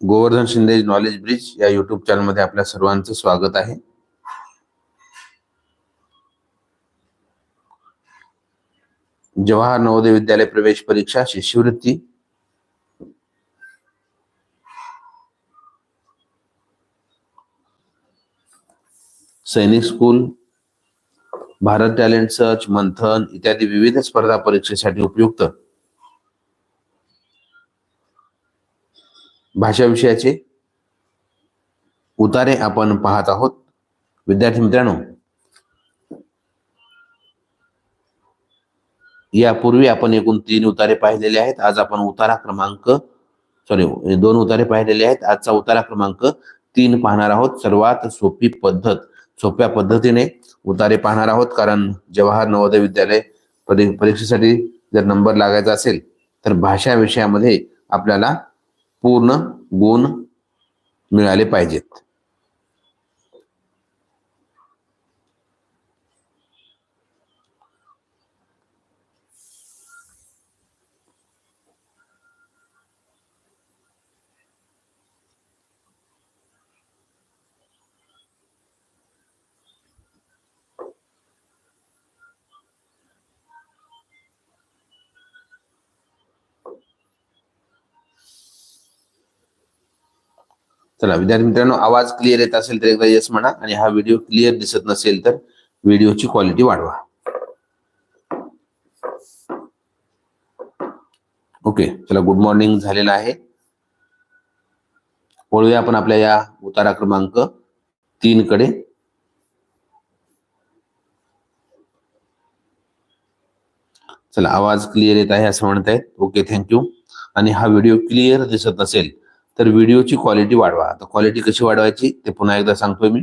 Govardhan Shinde knowledge bridge या YouTube चॅनलमध्ये आपल्या सर्वांचं स्वागत आहे. जवाहर नवोदय विद्यालय प्रवेश परीक्षा शिष्यवृत्ती. Sainik school Bharat talent search Manthan इत्यादी विविध स्पर्धा परीक्षेसाठी उपयुक्त. भाषा विषयाचे उतारे आपण पाहत आहोत. विद्यार्थी मित्रांनो यापूर्वी आपण एकूण तीन उतारे पाहिलेले आहेत. आज आपण उतारा क्रमांक सॉरी दोन उतारे पाहिलेले आहेत. आजचा उतारा क्रमांक तीन पाहणार आहोत. सर्वात सोपी पद्धत सोप्या पद्धतीने उतारे पाहणार आहोत. कारण जवाहर नवोदय विद्यालय परीक्षेसाठी जर नंबर लागायचा असेल तर भाषा विषयामध्ये आपल्याला पूर्ण गुण मिळाले पाहिजेत. चला विद्यार्थी मित्रांनो आवाज क्लिअर येत असेल तर एकदा येस म्हणा आणि हा व्हिडिओ क्लिअर दिसत नसेल तर व्हिडिओची क्वालिटी वाढवा. ओके चला गुड मॉर्निंग झालेलं आहे. वळूया आपण आपल्या या उतारा क्रमांक तीन कडे. चला आवाज क्लिअर येत आहे असं म्हणतायत. ओके थँक्यू आणि हा व्हिडिओ क्लिअर दिसत नसेल तर व्हिडिओची क्वालिटी वाढवा. आता क्वालिटी कशी वाढवायची ते पुन्हा एकदा सांगतोय मी.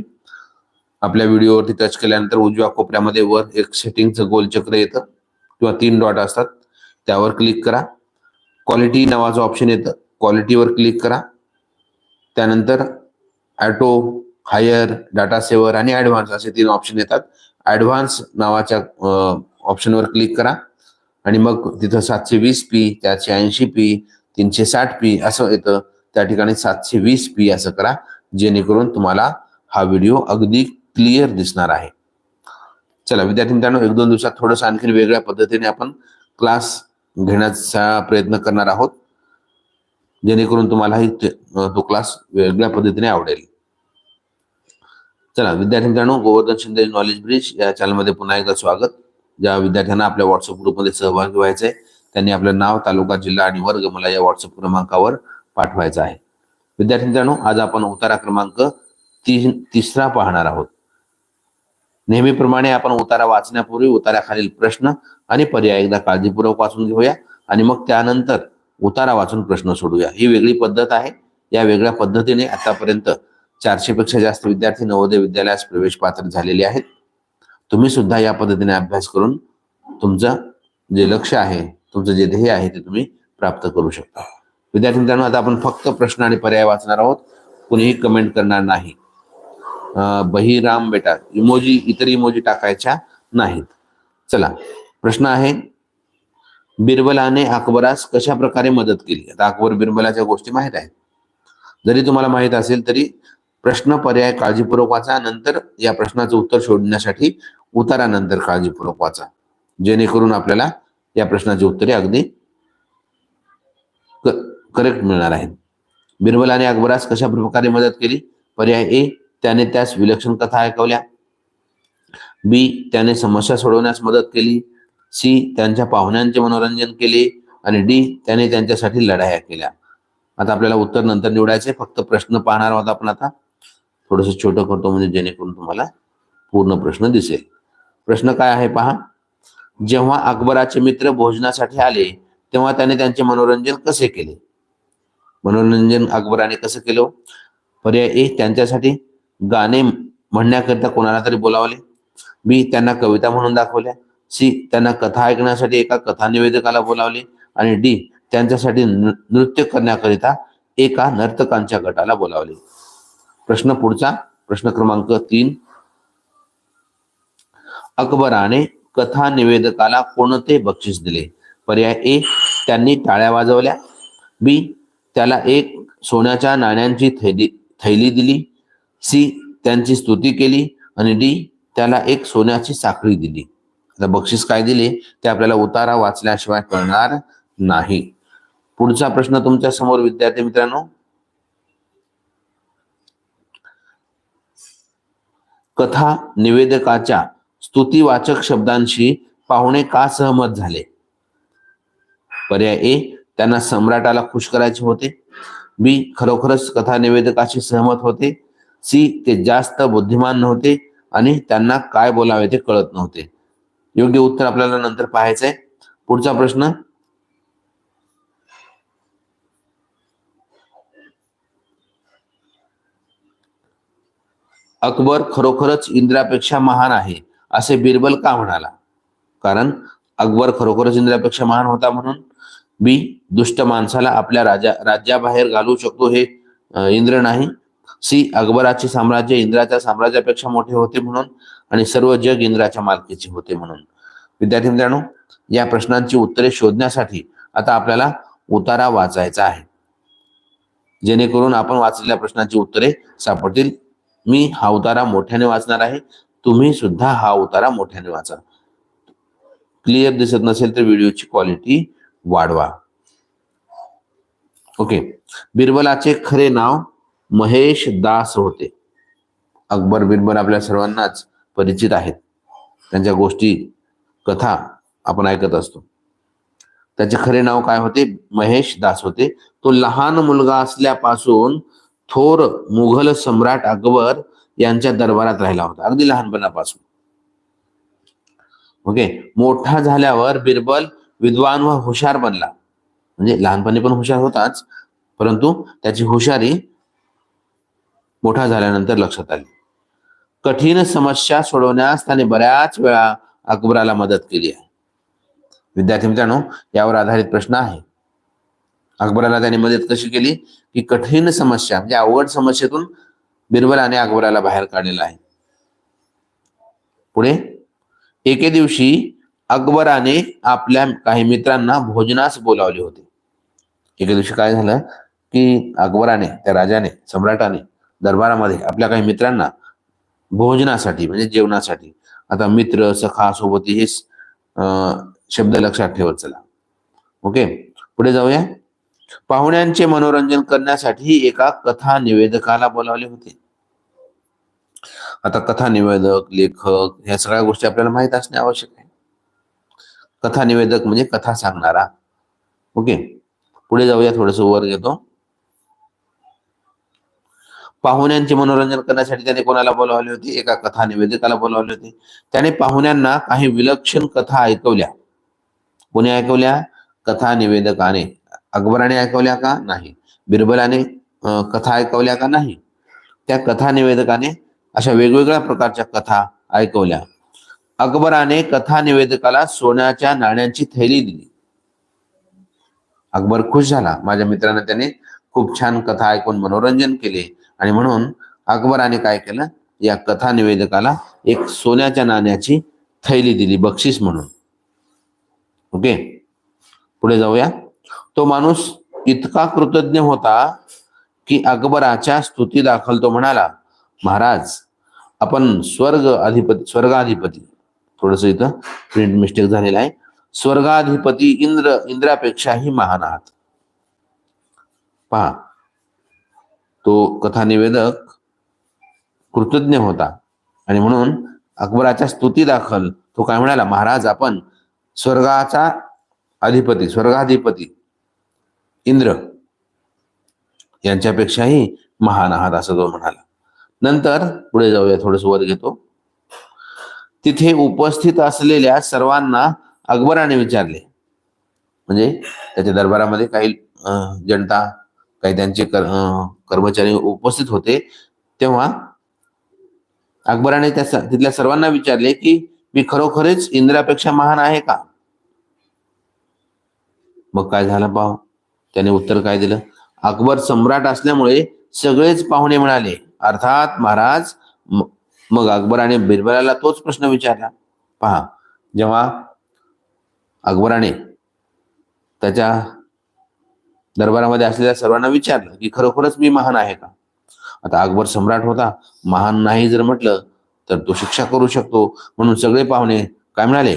आपल्या व्हिडिओवरती टच केल्यानंतर उजव्या कोपऱ्यामध्ये वर एक सेटिंगचं गोल चक्र येतं किंवा तीन डॉट असतात. त्यावर क्लिक करा. क्वालिटी नावाचं ऑप्शन येतं. क्वालिटीवर क्लिक करा. त्यानंतर ॲटो हायर डाटा सेवर आणि ॲडव्हान्स असे तीन ऑप्शन येतात. ॲडव्हान्स नावाच्या ऑप्शनवर क्लिक करा. आणि मग तिथं सातशे वीस पी चारशे ऐंशी पी तीनशे साठ पी असं येतं. त्या ठिकाणी सातशे वीस पी असं करा जेणेकरून तुम्हाला हा व्हिडिओ अगदी क्लिअर दिसणार आहे. चला विद्यार्थी मित्रांनो एक दोन दिवसात थोडंसं आणखी वेगळ्या पद्धतीने आपण क्लास घेण्याचा प्रयत्न करणार आहोत जेणेकरून तुम्हालाही तो क्लास वेगळ्या पद्धतीने आवडेल. चला विद्यार्थी मित्रांनो गोवर्धन शिंदे नॉलेज ब्रिज या चॅनलमध्ये पुन्हा एकदा स्वागत. ज्या विद्यार्थ्यांना आपल्या व्हॉट्सअप ग्रुपमध्ये सहभागी व्हायचंय त्यांनी आपलं नाव तालुका जिल्हा आणि वर्ग मला या व्हॉट्सअप क्रमांकावर पाठवायचा आहे. विद्यार्थी मित्रांनो आज आपण उतारा क्रमांक तीन तिसरा पाहणार आहोत. नेहमीप्रमाणे आपण उतारा वाचण्यापूर्वी उताराखालील प्रश्न आणि पर्याय एकदा काळजीपूर्वक वाचून घेऊया आणि मग त्यानंतर उतारा वाचून प्रश्न सोडूया. ही वेगळी पद्धत आहे. या वेगळ्या पद्धतीने आतापर्यंत चारशे पेक्षा जास्त विद्यार्थी नवोदय विद्यालयास प्रवेश पात्र झालेले आहेत. तुम्ही सुद्धा या पद्धतीने अभ्यास करून तुमचं जे लक्ष आहे तुमचं जे ध्येय आहे ते तुम्ही प्राप्त करू शकता. विद्यार्थी मित्रांनो आता आपण फक्त प्रश्न आणि पर्याय वाचणार आहोत. कुणीही कमेंट करणार नाही. बहिराम बेटा इमोजी इतर इमोजी टाकायच्या नाहीत. चला प्रश्न आहे बिरबलाने अकबरास कशा प्रकारे मदत केली? आता अकबर बिरबलाच्या गोष्टी माहीत आहेत. जरी तुम्हाला माहीत असेल तरी प्रश्न पर्याय काळजीपूर्वक वाचा नंतर या प्रश्नाचं उत्तर शोधण्यासाठी उतारानंतर काळजीपूर्वक वाचा. जेणेकरून आपल्याला या प्रश्नाची उत्तरे अगदी करेक्ट मिळणार आहेत. बिरबलाने अकबरास कशा प्रकारे मदत केली? पर्याय ए त्याने त्यास विलक्षण कथा ऐकवल्या. बी त्याने समस्या सोडवण्यास मदत केली. सी त्यांच्या पाहुण्यांचे मनोरंजन केले. आणि डी त्याने त्यांच्यासाठी लढाया केल्या. आता आपल्याला उत्तर नंतर निवडायचे फक्त प्रश्न पाहणार आहोत आपण आता. थोडस छोटं करतो म्हणजे जेणेकरून तुम्हाला पूर्ण प्रश्न दिसेल. प्रश्न काय आहे पहा. जेव्हा अकबराचे मित्र भोजनासाठी आले तेव्हा त्याने त्यांचे मनोरंजन कसे केले? मनोरंजन अकबराने कसं केलं? पर्याय ए त्यांच्यासाठी गाणे म्हणण्याकरिता कोणाला तरी बोलावले. बी त्यांना कविता म्हणून दाखवल्या. सी त्यांना कथा ऐकण्यासाठी एका कथा निवेदकाला बोलावले. आणि डी त्यांच्यासाठी नृ- नृत्य करण्याकरिता एका नर्तकांच्या गटाला बोलावले. प्रश्न पुढचा. प्रश्न क्रमांक तीन. अकबराने कथा निवेदकाला कोणते बक्षीस दिले? पर्याय ए त्यांनी टाळ्या वाजवल्या. बी त्याला एक सोन्याच्या नाण्यांची थैली थैली दिली. सी त्यांची स्तुती केली आणि डी त्याला एक सोन्याची साखळी दिली. आता बक्षीस काय दिले ते आपल्याला उतारा वाचल्याशिवाय कळणार नाही. पुढचा प्रश्न तुमच्यासमोर विद्यार्थी मित्रांनो. कथा निवेदकाच्या स्तुतीवाचक शब्दांशी पाहुणे का सहमत झाले? पर्याय ए त्यांना सम्राटाला खुश करायचे होते. बी खरोखरच कथा निवेदकाशी सहमत होते. सी ते जास्त बुद्धिमान नव्हते आणि त्यांना काय बोलावे ते कळत नव्हते. योग्य उत्तर आपल्याला नंतर पाहायचंय. पुढचा प्रश्न. अकबर खरोखरच इंद्रापेक्षा महान आहे असे बिरबल का म्हणाला? कारण अकबर खरोखरच इंद्रापेक्षा महान होता म्हणून बी दुष्ट माणसाला आपल्या राजा राज्याबाहेर घालू शकतो हे इंद्र नाही. सी अकबराचे साम्राज्य इंद्राच्या साम्राज्यापेक्षा मोठे होते म्हणून आणि सर्व जग इंद्राच्या मालकीचे होते म्हणून. विद्यार्थी मित्रांनो या प्रश्नांची उत्तरे शोधण्यासाठी आता आपल्याला उतारा वाचायचा आहे. जेणेकरून आपण वाचलेल्या प्रश्नांची उत्तरे सापडतील. मी हा उतारा मोठ्याने वाचणार आहे. तुम्ही सुद्धा हा उतारा मोठ्याने वाचा. क्लिअर दिसत नसेल तर व्हिडिओची क्वालिटी वाढवा. ओके. बिरबलाचे खरे नाव महेश दास होते. अकबर बिरबल आपल्या सर्वांनाच परिचित आहेत. त्यांच्या गोष्टी कथा आपण ऐकत असतो. त्याचे खरे नाव काय होते? महेश दास होते. तो लहान मुलगा असल्यापासून थोर मुघल सम्राट अकबर यांच्या दरबारात राहिला होता. अगदी लहानपणापासून. ओके. मोठा झाल्यावर बिरबल विद्वान व हुशार बनला. म्हणजे लहानपणी पण हुशार होताच परंतु त्याची हुशारी मोठा झाल्यानंतर लक्षात आली. कठीण समस्या सोडवण्यास त्याने बऱ्याच वेळा अकबराला मदत केली आहे. विद्यार्थी मित्रांनो यावर आधारित प्रश्न आहे. अकबराला त्याने मदत कशी केली? की कठीण समस्या म्हणजे अवघड समस्येतून बिरबलाने अकबराला बाहेर काढलेला आहे. पुढे एके दिवशी अकबराने आपल्या काही मित्रांना भोजनास बोलावले होते. एके दिवशी काय झालं की अकबराने त्या राजाने सम्राटाने दरबारामध्ये आपल्या काही मित्रांना भोजनासाठी म्हणजे जेवणासाठी आता मित्र सखा सोबती हे अं, शब्द लक्षात ठेवत चला. ओके? पुढे जाऊया. पाहुण्यांचे मनोरंजन करण्यासाठी एका कथा निवेदकाला बोलावले होते. आता कथा निवेदक लेखक ह्या सगळ्या गोष्टी आपल्याला माहीत असणे आवश्यक आहे. कथा निवेदक म्हणजे कथा सांगणारा. ओके? पुढे जाऊया थोडस वर घेतो. पाहुण्यांचे मनोरंजन करण्यासाठी त्याने कोणाला बोलावले होते? एका कथा निवेदकाला बोलावले होते. त्याने पाहुण्यांना काही विलक्षण कथा ऐकवल्या. कोणी ऐकवल्या? कथा निवेदकाने अकबराने ऐकवल्या का? नाही. बिरबलाने कथा ऐकवल्या का? नाही. त्या कथा निवेदकाने अशा वेगवेगळ्या प्रकारच्या कथा ऐकवल्या. अकबराने कथा निवेदकाला सोन्याच्या नाण्यांची थैली दिली. अकबर खुश झाला. माझ्या मित्राने त्याने खूप छान कथा ऐकून मनोरंजन केले आणि म्हणून अकबराने काय केलं? या कथा निवेदकाला एक सोन्याच्या नाण्याची थैली दिली बक्षीस म्हणून. ओके? पुढे जाऊया. तो माणूस इतका कृतज्ञ होता की अकबराच्या स्तुती दाखल तो म्हणाला महाराज आपण स्वर्ग अधिपती स्वर्गाधिपती. थोडस इथं प्रिंट मिस्टेक झालेला आहे. स्वर्गाधिपती इंद्र इंद्रापेक्षाही महान आहात. पहा तो कथा निवेदक कृतज्ञ होता. आणि म्हणून अकबराच्या स्तुती दाखल तो काय म्हणाला महाराज आपण स्वर्गाचा अधिपती स्वर्गाधिपती इंद्र यांच्यापेक्षाही महान आहात असं तो म्हणाला. नंतर पुढे जाऊया थोडस वर घेतो. तिथे उपस्थित असलेल्या सर्वांना अकबराने विचारले. म्हणजे त्याच्या दरबारामध्ये काही जनता काही त्यांचे कर, कर्मचारी उपस्थित होते. तेव्हा अकबराने त्या तिथल्या सर्वांना विचारले की मी खरोखरच इंद्रापेक्षा महान आहे का? मग काय झालं पाहू. त्याने उत्तर काय दिलं? अकबर सम्राट असल्यामुळे सगळेच पाहुणे म्हणाले अर्थात महाराज मग अकबराने बिरबलाला तोच प्रश्न विचारला. पहा जेव्हा अकबराने त्याच्या दरबारामध्ये असलेल्या सर्वांना विचारलं की खरोखरच मी महान आहे का? आता अकबर सम्राट होता. महान नाही जर म्हटलं तर तो शिक्षा करू शकतो. म्हणून सगळे पाहुणे काय म्हणाले?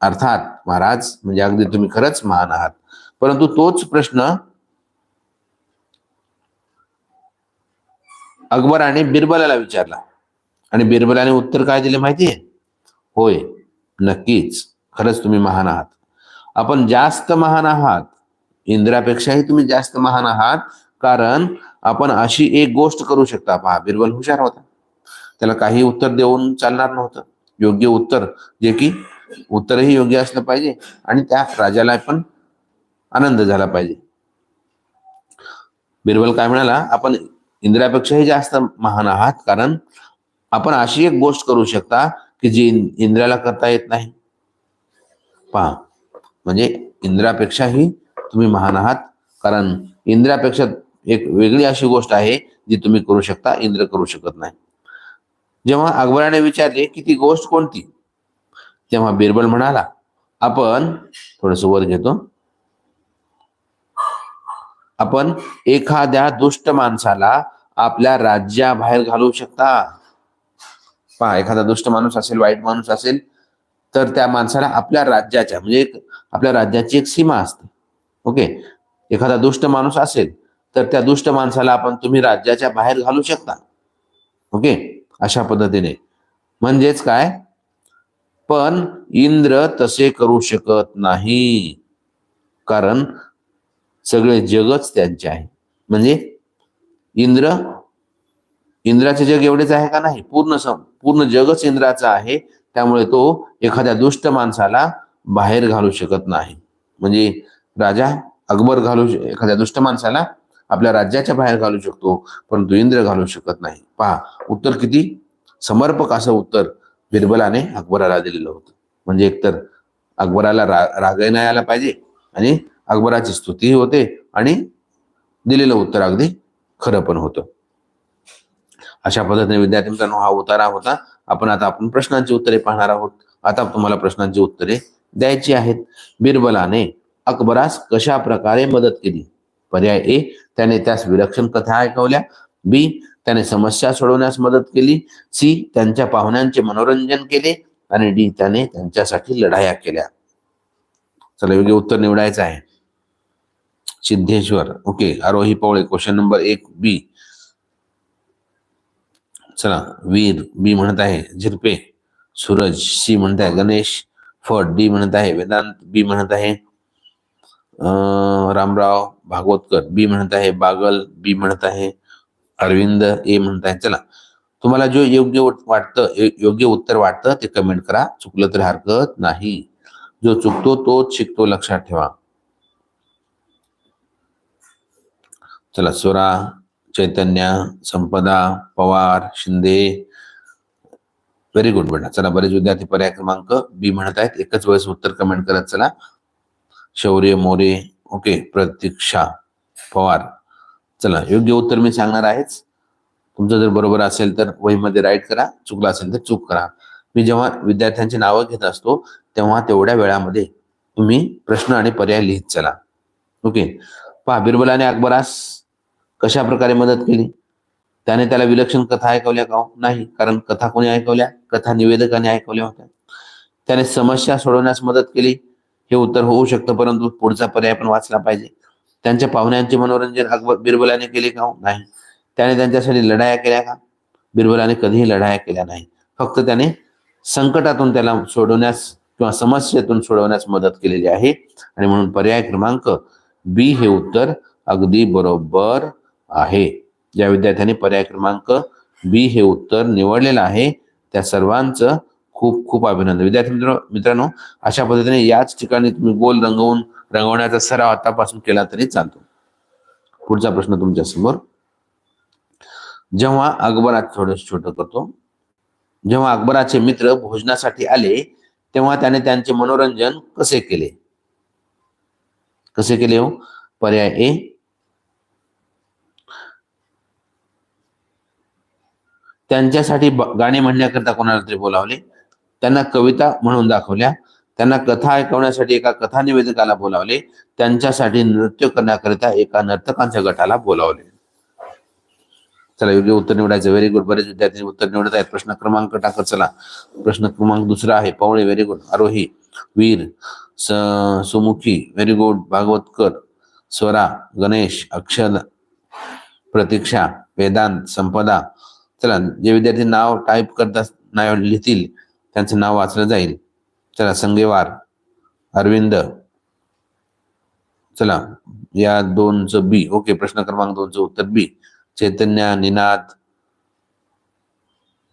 अर्थात महाराज म्हणजे अगदी तुम्ही खरंच महान आहात. परंतु तोच प्रश्न अकबराने बिरबलाला विचारला. आणि बिरबलाने उत्तर काय दिले माहितीये? होय नक्कीच. खरंच तुम्ही महान आहात. आपण जास्त महान आहात. इंद्रापेक्षाही तुम्ही जास्त महान आहात. कारण आपण अशी एक गोष्ट करू शकता. पहा बिरबल हुशार होता. त्याला काही उत्तर देऊन चालणार नव्हतं. योग्य उत्तर जे की उत्तरही योग्य असलं पाहिजे आणि त्या राजाला पण आनंद झाला पाहिजे. बिरबल काय म्हणाला? आपण इंद्रापेक्षाही जास्त महान आहात. कारण आपण अशी एक गोष्ट करू शकता की जी इंद्राला करता येत नाही. पहा म्हणजे इंद्रापेक्षाही तुम्ही महान आहात. कारण इंद्रापेक्षा एक वेगळी अशी गोष्ट आहे जी तुम्ही करू शकता इंद्र करू शकत नाही. जेव्हा अकबराने विचारले की ती गोष्ट कोणती? तेव्हा बिरबल म्हणाला आपण थोडस वर घेतो आपण एखाद्या दुष्ट माणसाला आपल्या राज्याबाहेर घालवू शकता. पहा एखादा दुष्ट माणूस असेल वाईट माणूस असेल तर त्या माणसाला आपल्या राज्याच्या म्हणजे आपल्या राज्याची एक सीमा असते. ओके? एखादा दुष्ट माणूस असेल तर त्या दुष्ट माणसाला आपण तुम्ही राज्याच्या बाहेर घालू शकता. ओके? अशा पद्धतीने. म्हणजेच काय? पण इंद्र तसे करू शकत नाही. कारण सगळे जगच त्यांचे आहे. म्हणजे इंद्र इंद्राचे जग एवढेच आहे का नाही? पूर्ण पूर्ण जगच इंद्राचं आहे. त्यामुळे तो एखाद्या दुष्ट माणसाला बाहेर घालू शकत नाही. म्हणजे राजा अकबर घालू एखाद्या दुष्ट माणसाला आपल्या राज्याच्या बाहेर घालू शकतो परंतु इंद्र घालू शकत नाही. पहा उत्तर किती? समर्पक असं उत्तर बिरबलाने अकबराला दिलेलं होतं. म्हणजे एकतर अकबराला रा रागही नाही आला पाहिजे आणि अकबराची स्तुतीही होते आणि दिलेलं उत्तर अगदी खरं पण होतं. अशा पद्धतीने विद्यार्थी मित्रांनो हा उतारा होता. आपण आता आपण प्रश्नांची उत्तरे पाहणार आहोत. आता तुम्हाला प्रश्नांची उत्तरे द्यायची आहेत. बिरबलाने अकबरास कशा प्रकारे मदत केली? पर्याय ए त्याने त्यास विलक्षण कथा ऐकवल्या. बी त्याने समस्या सोडवण्यास मदत केली. सी त्यांच्या पाहुण्यांचे मनोरंजन केले. आणि डी त्याने त्यांच्यासाठी लढाया केल्या. चला योग्य उत्तर निवडायचं आहे. Siddheshwar okay. Aarohi Pawale question number एक बी. चला, वीर बी म्हणत आहे, झिरपे, सूरज सी म्हणत आहे, गणेश फट डी म्हणत आहे, वेदांत बी म्हणत आहे रामराव भागवतकर बी म्हणत आहे, बागल बी म्हणत आहे, अरविंद ए म्हणत आहे. चला, तुम्हाला जो योग्य वाटतं योग्य उत्तर वाटतं, ते कमेंट करा. चुकलं तरी हरकत नाही. जो चुकतो, तोच शिकतो, लक्षात ठेवा. चला स्वरा चैतन्य संपदा पवार शिंदे. व्हेरी गुड बेटा चला बरेच विद्यार्थी पर्याय क्रमांक बी म्हणत आहेत. एकच वेळेस उत्तर कमेंट करत चला. शौर्य मोरे ओके प्रतीक्षा पवार. चला योग्य उत्तर मी सांगणार आहेच. तुमचं जर बरोबर असेल तर वहीमध्ये राईट करा. चुकलं असेल तर चूक करा. मी जेव्हा विद्यार्थ्यांची नावं घेत असतो तेव्हा तेवढ्या वेळामध्ये तुम्ही प्रश्न आणि पर्याय लिहित चला. ओके. पहा बिरबलाने अकबरास कशा प्रकारे मदत केली? त्याने त्याला विलक्षण कथा ऐकवल्या का हो? नाही कारण कथा कोणी ऐकवल्या? कथा निवेदकाने ऐकवल्या होत्या. त्याने समस्या सोडवण्यास मदत केली. हे उत्तर होऊ शकतं परंतु पुढचा पर्याय पण वाचला पाहिजे. त्यांच्या पाहुण्यांचे मनोरंजन अकबर बिरबलाने केले का हो? नाही. त्याने त्यांच्यासाठी लढाया केल्या का? बिरबलाने कधीही लढाया केल्या नाही फक्त त्याने संकटातून त्याला सोडवण्यास किंवा समस्येतून सोडवण्यास मदत केलेली आहे. आणि म्हणून पर्याय क्रमांक बी हे उत्तर अगदी बरोबर आहे. ज्या विद्यार्थ्यांनी पर्याय क्रमांक बी हे उत्तर निवडलेलं आहे. त्या सर्वांचं खूप खूप अभिनंदन. विद्यार्थी मित्र मित्रांनो अशा पद्धतीने याच ठिकाणी तुम्ही गोल रंगवून रंगवण्याचा सराव आतापासून केला तरी चालतो. पुढचा प्रश्न तुमच्यासमोर. जेव्हा अकबरात थोडं छोट करतो जेव्हा अकबराचे मित्र भोजनासाठी आले तेव्हा त्याने त्यांचे मनोरंजन कसे केले? कसे केले हो? पर्याय ए त्यांच्यासाठी गाणे म्हणण्याकरता कोणाला तरी बोलावले. त्यांना कविता म्हणून दाखवल्या. त्यांना कथा ऐकवण्यासाठी एका कथा निवेदकाला बोलावले. त्यांच्यासाठी नृत्य करण्याकरिता एका नर्तकांच्या गटाला बोलावले. चला योग्य उत्तर निवडायचं. व्हेरी गुड बरेच विद्यार्थी उत्तर निवडत आहेत. प्रश्न क्रमांक टाकत चला. प्रश्न क्रमांक दुसरा आहे. पवळे व्हेरी गुड आरोही वीर स- सुमुखी व्हेरी गुड भागवतकर स्वरा गणेश अक्षर प्रतीक्षा वेदांत संपदा चला जे विद्यार्थी नाव टाईप करतात नाव लिहितील त्यांचं नाव वाचलं जाईल. चला संगेवार अरविंद. चला या दोनचं बी ओके प्रश्न क्रमांक दोनचं उत्तर B Chaitanya Ninad.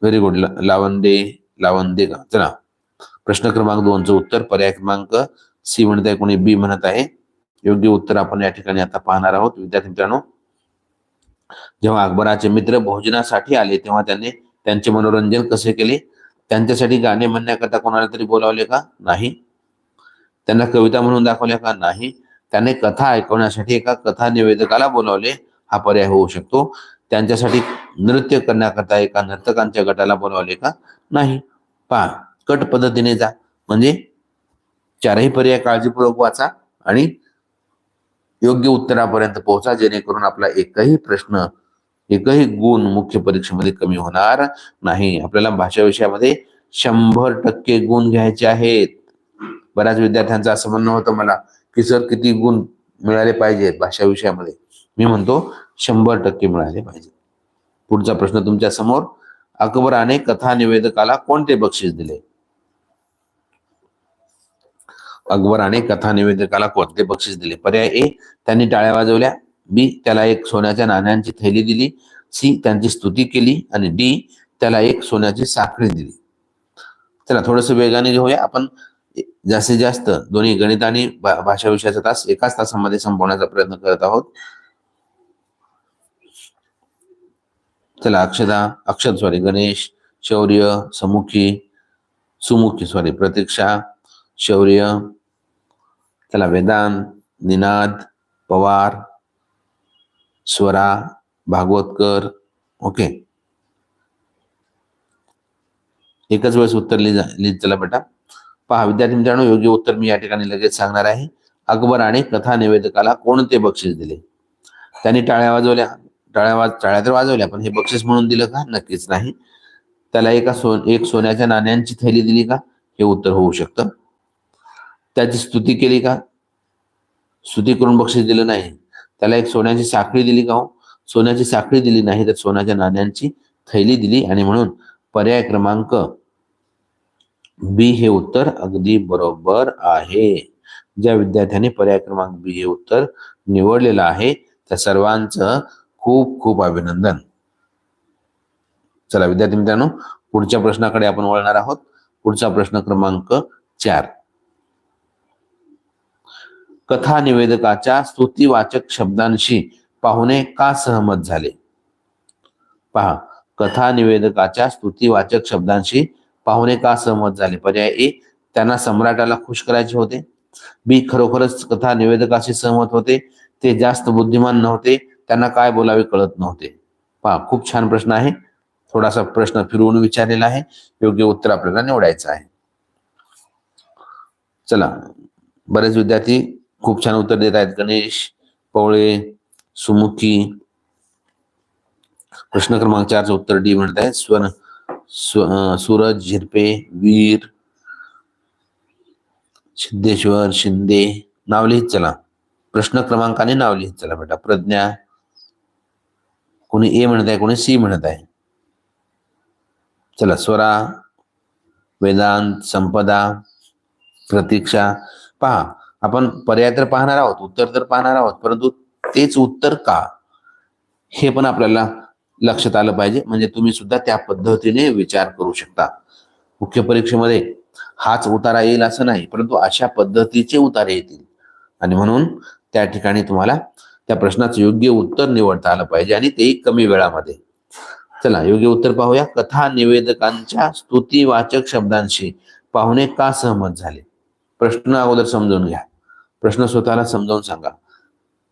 Very good Lavande Lavande का? चला प्रश्न क्रमांक दोनचं उत्तर पर्याय क्रमांक सी म्हणत आहे कोणी? बी म्हणत आहे. योग्य उत्तर आपण या ठिकाणी आता पाहणार आहोत. विद्यार्थी मित्रांनो जेव्हा अकबराचे मित्र भोजनासाठी आले तेव्हा त्यांनी त्यांचे मनोरंजन कसे केले? त्यांच्यासाठी गाणे म्हणण्याकरता कोणाला तरी बोलावले का? नाही. त्यांना कविता म्हणून दाखवल्या का? नाही. त्याने कथा ऐकवण्यासाठी एका कथा निवेदकाला बोलावले. हा पर्याय होऊ शकतो. त्यांच्यासाठी नृत्य करण्याकरता एका नर्तकांच्या गटाला बोलावले का? नाही. पहा कट पद्धतीने जा. म्हणजे चारही पर्याय काळजीपूर्वक वाचा आणि योग्य उत्तरापर्यंत पोहोचा जेणेकरून आपला एकही प्रश्न एकही गुण मुख्य परीक्षेमध्ये कमी होणार नाही. आपल्याला भाषा विषयामध्ये शंभर टक्के गुण घ्यायचे आहेत. बऱ्याच विद्यार्थ्यांचं असं म्हणणं होतं मला की सर किती गुण मिळाले पाहिजेत भाषा विषयामध्ये? मी म्हणतो शंभर टक्के मिळाले पाहिजे. पुढचा प्रश्न तुमच्यासमोर. अकबराने कथा निवेदकाला कोणते बक्षीस दिले? अकबराने कथा निवेदकाला कोणते बक्षीस दिले? पर्याय ए त्यांनी टाळ्या वाजवल्या. बी त्याला एक सोन्याच्या नाण्यांची थैली दिली. सी त्यांची स्तुती केली. आणि डी त्याला एक सोन्याची साखळी दिली. चला थोडस वेगाने घेऊया. आपण जास्तीत जास्त दोन्ही गणित आणि भा- भाषा विषयाचा तास एकाच तासामध्ये संपवण्याचा प्रयत्न करत आहोत. चला अक्षदा अक्षत सॉरी गणेश शौर्य समुखी सुमुखी सॉरी प्रतीक्षा शौर्य त्याला वेदांत निनाद पवार स्वरा भागवतकर ओके. एकच वेळेस उत्तर लिहि लिहित चला बेटा. पहा विद्यार्थी मित्रांनो योग्य उत्तर मी या ठिकाणी लगेच सांगणार आहे. अकबराने कथा निवेदकाला कोणते बक्षीस दिले? त्यांनी टाळ्या वाजवल्या. टाळ्या वाज टाळ्या तर वाजवल्या पण हे बक्षीस म्हणून दिलं का? नक्कीच नाही. त्याला एका सो एक सोन्याच्या नाण्यांची थैली दिली का? हे उत्तर होऊ शकतं. त्याची स्तुती केली का? स्तुती करून बक्षीस दिलं नाही. त्याला एक सोन्याची साखळी दिली का हो? सोन्याची साखळी दिली नाही तर सोन्याच्या नाण्यांची थैली दिली आणि म्हणून पर्याय क्रमांक बी हे उत्तर अगदी बरोबर आहे. ज्या विद्यार्थ्यांनी पर्याय क्रमांक बी हे उत्तर निवडलेलं आहे त्या सर्वांचं खूप खूप अभिनंदन. चला विद्यार्थी मित्रांनो पुढच्या प्रश्नाकडे आपण वळणार आहोत. पुढचा प्रश्न क्रमांक चार. कथा निवेदकाच्या स्तुतीवाचक शब्दांशी पाहुणे का सहमत झाले? पहा कथा निवेदकाच्या स्तुतीवाचक शब्दांशी पाहुणे का सहमत झाले? पर्याय ए त्यांना सम्राटाला खुश करायचे होते. बी खरोखरच कथा निवेदकाशी सहमत होते. ते जास्त बुद्धिमान नव्हते. त्यांना काय बोलावे कळत नव्हते. पहा खूप छान प्रश्न आहे. थोडासा प्रश्न फिरवून विचारलेला आहे. योग्य उत्तर आपल्याला निवडायचं आहे. चला बरेच विद्यार्थी खूप छान उत्तर देत आहेत गणेश पवळे सुमुखी. प्रश्न क्रमांक चारचं उत्तर डी म्हणत आहे स्वर सूरज झिरपे वीर सिद्धेश्वर शिंदे. नाव लिहित चला. प्रश्न क्रमांकाने नाव लिहित चला बेटा. प्रज्ञा. कोणी ए म्हणत आहे कोणी सी म्हणत आहे? चला स्वरा वेदांत संपदा प्रतीक्षा. पहा आपण पर्याय तर पाहणार आहोत उत्तर तर पाहणार आहोत परंतु तेच उत्तर का? हे पण आपल्याला लक्षात आलं पाहिजे. म्हणजे तुम्ही सुद्धा त्या पद्धतीने विचार करू शकता. मुख्य परीक्षेमध्ये हाच उतारा येईल असं नाही परंतु अशा पद्धतीचे उतारे येतील. आणि म्हणून त्या ठिकाणी तुम्हाला त्या प्रश्नाचं योग्य उत्तर निवडता आलं पाहिजे आणि तेही कमी वेळामध्ये. चला योग्य उत्तर पाहूया. कथा निवेदकांच्या स्तुतीवाचक शब्दांशी पाहुणे का सहमत झाले? प्रश्न अगोदर समजून घ्या. प्रश्न स्वतःला समजावून सांगा.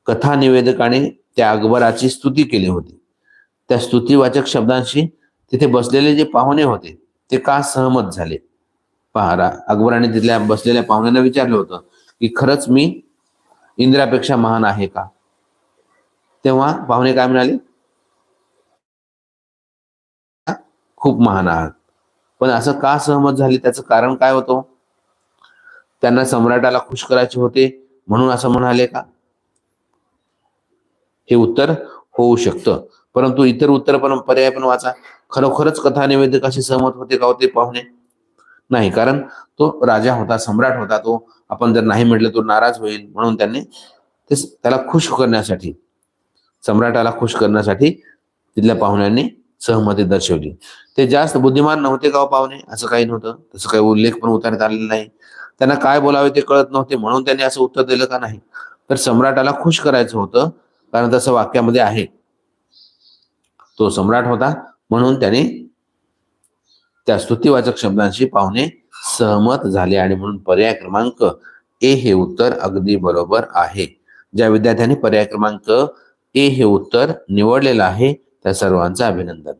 कथा निवेदकाने त्या अकबराची स्तुती केली होती. त्या स्तुतीवाचक शब्दांशी तिथे बसलेले जे पाहुणे होते ते का सहमत झाले? पहा रा- अकबराने तिथल्या बसलेल्या पाहुण्यांना विचारलं होतं की खरंच मी इंद्रापेक्षा महान आहे का? तेव्हा पाहुणे काय म्हणाले? खूप महान आहात. पण असं का सहमत झाले? त्याचं कारण काय होतं? त्यांना सम्राटाला खुश करायचे होते. म्हणून असं म्हणाले का? हे उत्तर होऊ शकतं. परंतु इतर उत्तर पण पर्याय पण वाचा. खरोखरच कथा निवेदक असे सहमत होते का होते पाहुणे? नाही कारण तो राजा होता सम्राट होता तो आपण जर नाही म्हटलं तो नाराज होईल म्हणून त्यांनी ते त्याला खुश करण्यासाठी सम्राटाला खुश करण्यासाठी तिथल्या पाहुण्यांनी सहमती दर्शवली. ते जास्त बुद्धिमान नव्हते का हो पाहुणे? असं काही नव्हतं. तसं काही उल्लेख पण उतारण्यात आलेला नाही. त्यांना काय बोलावे ते कळत नव्हते म्हणून त्यांनी असं उत्तर दिलं का नाही. तर सम्राटाला खुश करायचं होतं कारण तसं वाक्यामध्ये आहे. तो सम्राट होता म्हणून त्याने त्या स्तुतिवाचक शब्दांशी पाहुणे सहमत झाले आणि म्हणून पर्याय क्रमांक ए हे उत्तर अगदी बरोबर आहे. ज्या विद्यार्थ्यांनी पर्याय क्रमांक ए हे उत्तर निवडलेलं आहे त्या सर्वांचं अभिनंदन.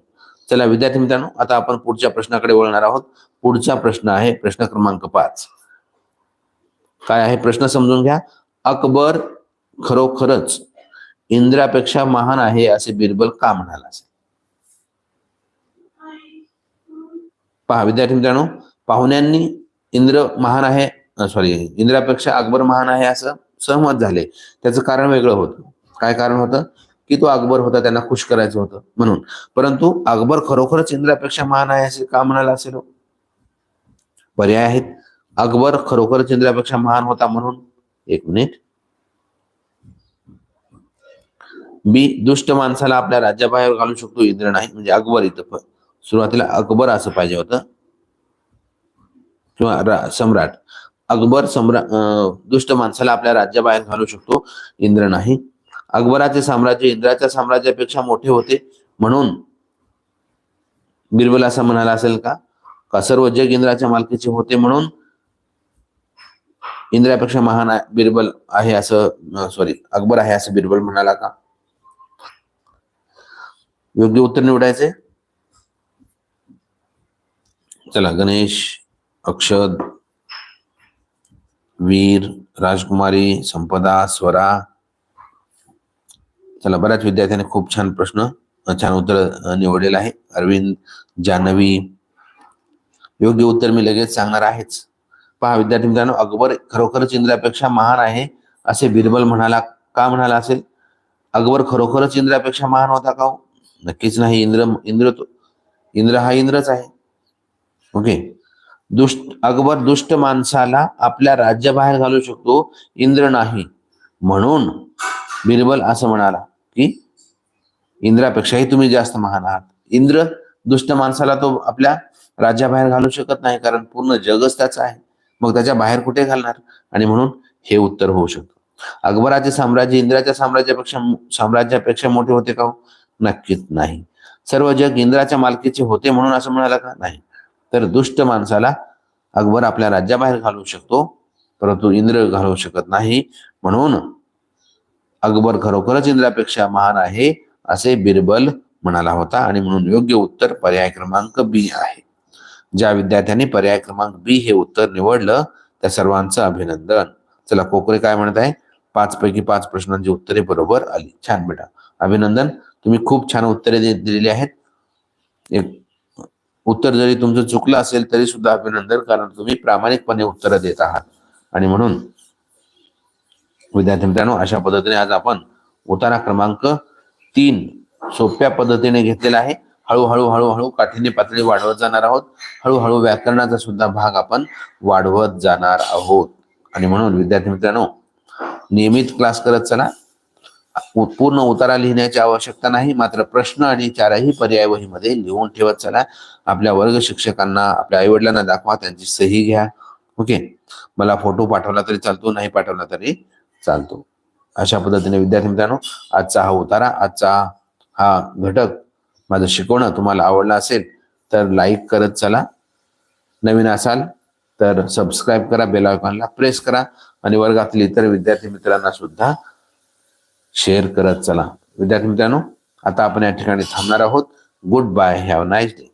चला विद्यार्थी मित्रांनो आता आपण पुढच्या प्रश्नाकडे वळणार आहोत. पुढचा प्रश्न आहे प्रश्न क्रमांक पाच. काय आहे? प्रश्न समजून घ्या. अकबर खरोखरच इंद्रापेक्षा महान आहे असे बिरबल का म्हणाला असेल? पहा विद्यार्थी मित्रांनो पाहुण्यांनी इंद्र महान आहे सॉरी इंद्रापेक्षा अकबर महान आहे असं सहमत झाले. त्याचं कारण वेगळं होतं. काय कारण होतं? की तो अकबर होता त्यांना खुश करायचं होतं म्हणून. परंतु अकबर खरोखरच इंद्रापेक्षा महान आहे असे का म्हणाला असेल हो? पर्याय आहेत. अकबर खरोखर इंद्रापेक्षा महान होता म्हणून एक मिनिट. बी दुष्ट माणसाला आपल्या राज्याबाहेर घालू शकतो इंद्र नाही म्हणजे अकबर इथं सुरुवातीला अकबर असं पाहिजे होतं. किंवा सम्राट. अकबर सम्राट दुष्ट माणसाला आपल्या राज्याबाहेर घालू शकतो इंद्र नाही. अकबराचे साम्राज्य इंद्राच्या साम्राज्यापेक्षा मोठे होते म्हणून. बिरबल असं म्हणाला असेल का? का सर्व जग इंद्राच्या मालकीचे होते म्हणून? इंद्रापेक्षा महान बिरबल आहे असं सॉरी अकबर आहे असं बिरबल म्हणाला का? योग्य उत्तर निवडायचे? चला गणेश अक्षद वीर राजकुमारी संपदा स्वरा. चला बऱ्याच विद्यार्थ्यांनी खूप छान प्रश्न छान उत्तर निवडलेला निवडलेलं आहे. अरविंद जानवी. योग्य उत्तर मी लगेच सांगणार आहेच. पहा विद्यार्थी मित्रांनो अकबर खरोखरच इंद्रापेक्षा महान आहे असे बिरबल म्हणाला का म्हणाला असेल? अकबर खरोखरच इंद्रापेक्षा महान होता का हो? नक्कीच नाही इंद्र इंद्र तो इंद्र हा इंद्रच आहे. ओके. दुष्ट अकबर दुष्ट माणसाला आपल्या राज्याबाहेर घालू शकतो इंद्र नाही. म्हणून बिरबल असं म्हणाला की इंद्रापेक्षाही तुम्ही जास्त महान आहात. इंद्र दुष्ट माणसाला तो आपल्या राज्याबाहेर घालू शकत नाही कारण पूर्ण जगच त्याचं आहे. मग त्याच्या बाहेर कुठे घालणार? आणि म्हणून हे उत्तर होऊ शकतं. अकबराचे साम्राज्य इंद्राच्या साम्राज्यापेक्षा साम्राज्यापेक्षा मोठे होते का हो? नक्कीच नाही. सर्व जग इंद्राच्या मालकीचे होते म्हणून असं म्हणाला का? नाही. तर दुष्ट माणसाला अकबर आपल्या राज्याबाहेर घालवू शकतो परंतु इंद्र घालवू शकत नाही. म्हणून अकबर खरोखरच इंद्रापेक्षा महान आहे असे बिरबल म्हणाला होता आणि म्हणून योग्य उत्तर पर्याय क्रमांक बी आहे. ज्या विद्यार्थ्यांनी पर्याय क्रमांक बी हे उत्तर निवडलं त्या सर्वांचं अभिनंदन. चला कोकरे काय म्हणत आहे? पाच पैकी पाच प्रश्नांची उत्तरे बरोबर आली. छान बेटा. अभिनंदन. तुम्ही खूप छान उत्तरे दे- दिलेली आहेत. एक उत्तर जरी तुमचं चुकलं असेल तरी सुद्धा अभिनंदन कारण तुम्ही प्रामाणिकपणे उत्तरं देत आहात. आणि म्हणून विद्यार्थी मित्रांनो अशा पद्धतीने आज आपण उतारा क्रमांक तीन सोप्या पद्धतीने घेतलेला आहे. हळूहळू हळूहळू काठीने पातळी वाढवत जाणार आहोत. हळूहळू व्याकरणाचा सुद्धा भाग आपण वाढवत जाणार आहोत. आणि म्हणून विद्यार्थी मित्रांनो नियमित क्लास करत चला. पूर्ण उतारा लिहिण्याची आवश्यकता नाही मात्र प्रश्न आणि चारही पर्याय वहीमध्ये लिहून ठेवत चला. आपल्या वर्ग शिक्षकांना आपल्या आईवडिलांना दाखवा त्यांची सही घ्या. ओके? मला फोटो पाठवला तरी चालतो नाही पाठवला तरी चालतो. अशा पद्धतीने विद्यार्थी मित्रांनो आजचा हा उतारा आजचा हा घटक माझं शिकवणं तुम्हाला आवडलं असेल तर लाईक करत चला. नवीन असाल तर सबस्क्राईब करा बेल आयकॉनला प्रेस करा आणि वर्गातील इतर विद्यार्थी मित्रांना सुद्धा शेअर करत चला. विद्यार्थी मित्रांनो आता आपण या ठिकाणी थांबणार आहोत. Goodbye have nice day